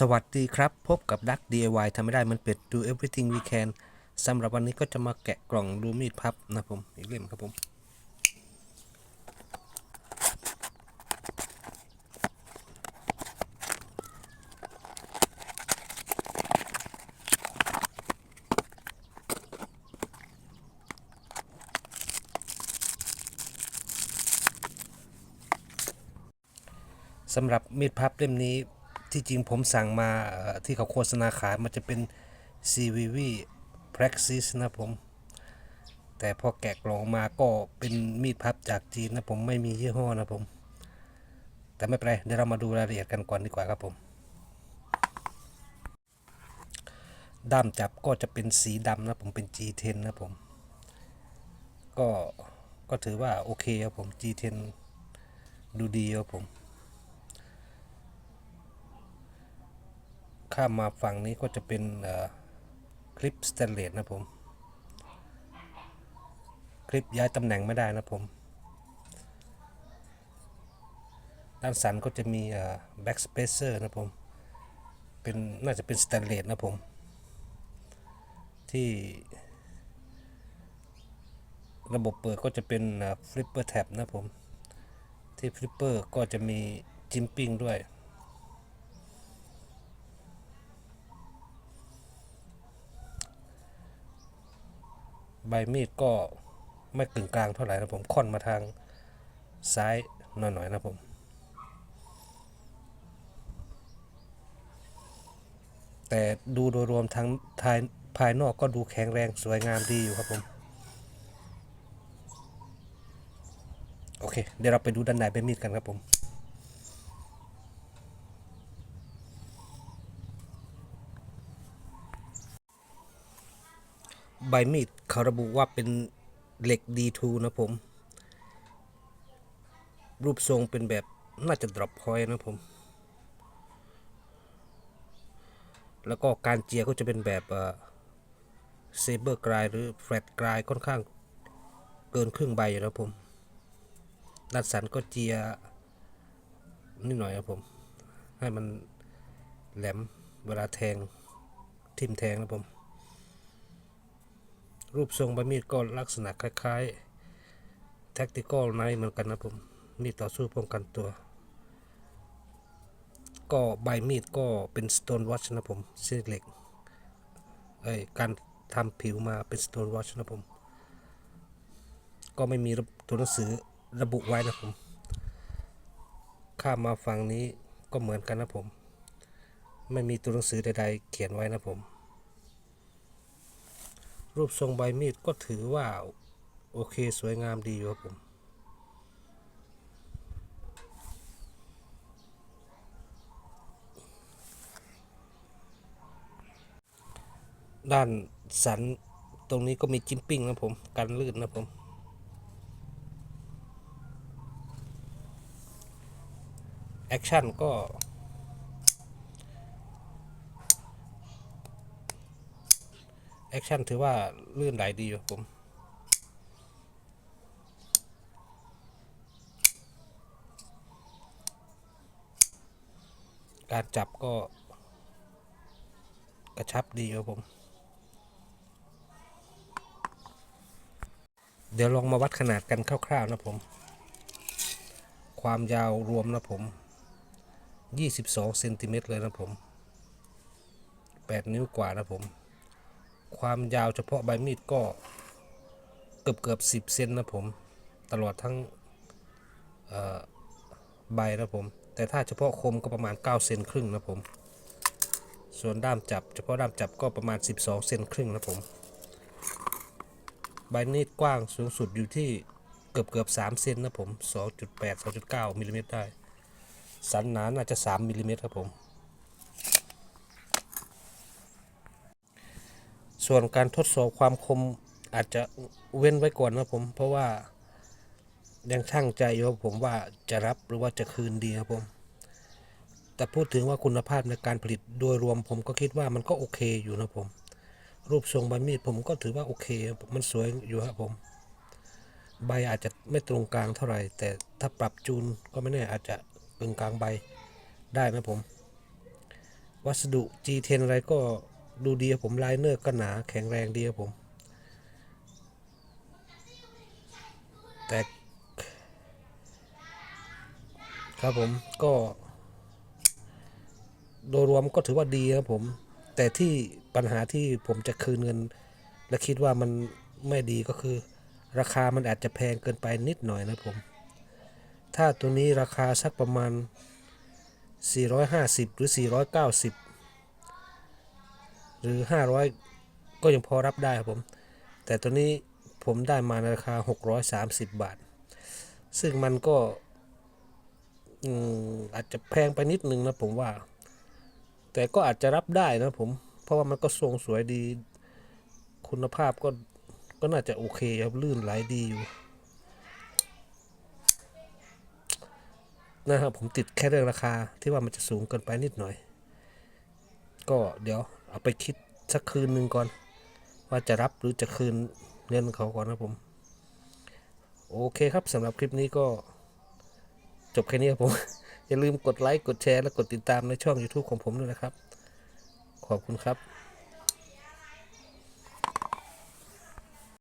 สวัสดีครับ พบกับดัก DIY ทำไม่ได้มันเป็ด do everything we can สำหรับวันนี้ก็จะมาแกะกล่องดูมีดพับนะผม อีกเล่มครับผม สำหรับมีดพับเล่มนี้ ที่จริงผมสั่งมาที่เขาโฆษณาขายมันจะเป็น CVV Praxis นะผม แต่พอแกะกล่องมาก็เป็นมีดพับจากจีนนะผมไม่มียี่ห้อนะผม แต่ไม่เป็นไรเดี๋ยวเรามาดูรายละเอียดกันก่อนดีกว่าครับผม ด้ามจับก็จะเป็นสีดำนะผมเป็น G10 นะผม ก็ก็ถือว่าโอเคครับผม G10 ดูดีครับผม ข้ามมาฝั่งนี้ก็จะเป็นคลิปสแตนเลสนะผม คลิปย้ายตำแหน่งไม่ได้นะผม ด้านสันก็จะมีแบ็กสเปเซอร์นะผม เป็นน่าจะเป็นสแตนเลสนะผม ที่ระบบเปิดก็จะเป็นฟลิปเปอร์แท็บนะผม ที่ฟลิปเปอร์ก็จะมีจิมปิ้งด้วย ใบมีดก็ไม่กึ่งกลางเท่าไหร่นะผมค่อนมาทางซ้ายหน่อยๆนะผมแต่ดูโดยรวมทั้งภายภายนอกก็ดูแข็งแรงสวยงามดีอยู่ครับผม โอเค เดี๋ยวเราไปดูด้านในใบมีดกันครับผม ใบมีดเขาระบุว่าเป็นเหล็ก D2 นะผม รูปทรงเป็นแบบน่าจะ drop point นะผม แล้วก็การเจียก็จะเป็นแบบเซเบอร์กรายหรือแฟลตกรายค่อนข้างเกินครึ่งใบอยู่นะผม ด้านสันก็เจียนิดหน่อยนะผม ให้มันแหลมเวลาแทงทิ่มแทงนะผม รูปทรงใบมีดก็ลักษณะคล้ายๆ tactical knife เหมือนกันนะผม มีดต่อสู้ป้องกันตัว ก็ใบมีดก็เป็น stone watch นะผมเส้นเหล็กเอ้ยการทำผิวมาเป็น stone watch นะผม ก็ไม่มีตัวหนังสือระบุไว้นะผม ข้ามมาฝั่งนี้ก็เหมือนกันนะผม ไม่มีตัวหนังสือใดๆ เขียนไว้นะผม รูปทรงใบมีดก็ถือว่า โอเคสวยงามดีอยู่ครับผมด้านสันตรงนี้ก็มีจิ้มปิ้งนะผม กันลื่นนะผม แอคชั่นก็ แอ คชั่นถือว่าลื่นไหลดีอยู่ผมการจับก็กระชับดีครับผม เดี๋ยวลองมาวัดขนาดกันคร่าวๆนะผม ความยาวรวมนะผม 22เซนติเมตรเลยนะผม 8 นิ้วกว่านะผม ความยาวเฉพาะใบมีดก็เกือบเกือบ10เซนนะผม ตลอดทั้งใบนะผม แต่ถ้าเฉพาะคมก็ประมาณ 9 เซนครึ่งนะผม ส่วนด้ามจับ เฉพาะด้ามจับก็ประมาณ 12 เซนครึ่งนะผม ใบมีดกว้างสูงสุดอยู่ที่เกือบเกือบ3เซนนะผม 2.8 2.9มิลลิเมตรได้ สันหนาน่าจะ 3มิลลิเมตรครับผม ส่วนการทดสอบความคมอาจจะเว้นไว้ก่อนนะผม เพราะว่ายังช่างใจอยู่ครับผมว่าจะรับหรือว่าจะคืนดีครับผม แต่พูดถึงว่าคุณภาพในการผลิตโดยรวมผมก็คิดว่ามันก็โอเคอยู่นะผม รูปทรงใบมีดผมก็ถือว่าโอเค มันสวยอยู่ครับผม ใบอาจจะไม่ตรงกลางเท่าไหร่ แต่ถ้าปรับจูนก็ไม่แน่อาจจะกึ่งกลางใบได้นะผม วัสดุ G10 อะไรก็ ดูดีครับผมไลเนอร์ก็หนาแข็งแรงดีครับผม แต่ครับผมก็ โดยรวมก็ถือว่าดีครับผม แต่ที่ปัญหาที่ผมจะคืนเงิน และคิดว่ามันไม่ดีก็คือ ราคามันอาจจะแพงเกินไปนิดหน่อยนะผม ถ้าตัวนี้ราคาสักประมาณ 450 หรือ 490 หรือ 500 ก็ยังพอรับได้ครับผม แต่ตัวนี้ผมได้มาในราคา 630 บาท ซึ่งมันก็อืมอาจจะแพงไปนิดนึงนะผมว่า แต่ก็อาจจะรับได้นะผม เพราะว่ามันก็ทรงสวยดี คุณภาพก็ก็น่าจะโอเคครับลื่นไหลดีอยู่นะครับผมติดแค่เรื่องราคาที่ว่ามันจะสูงเกินไปนิดหน่อย ก็เดี๋ยว เอาไปคิดสักคืนหนึ่งก่อน ว่าจะรับหรือจะคืนเงินเขาก่อนนะผม โอเคครับสำหรับคลิปนี้ก็จบแค่นี้ครับผม อย่าลืมกดไลค์ กดแชร์ และกดติดตามในช่อง YouTube ของผมด้วยนะครับ ขอบคุณครับ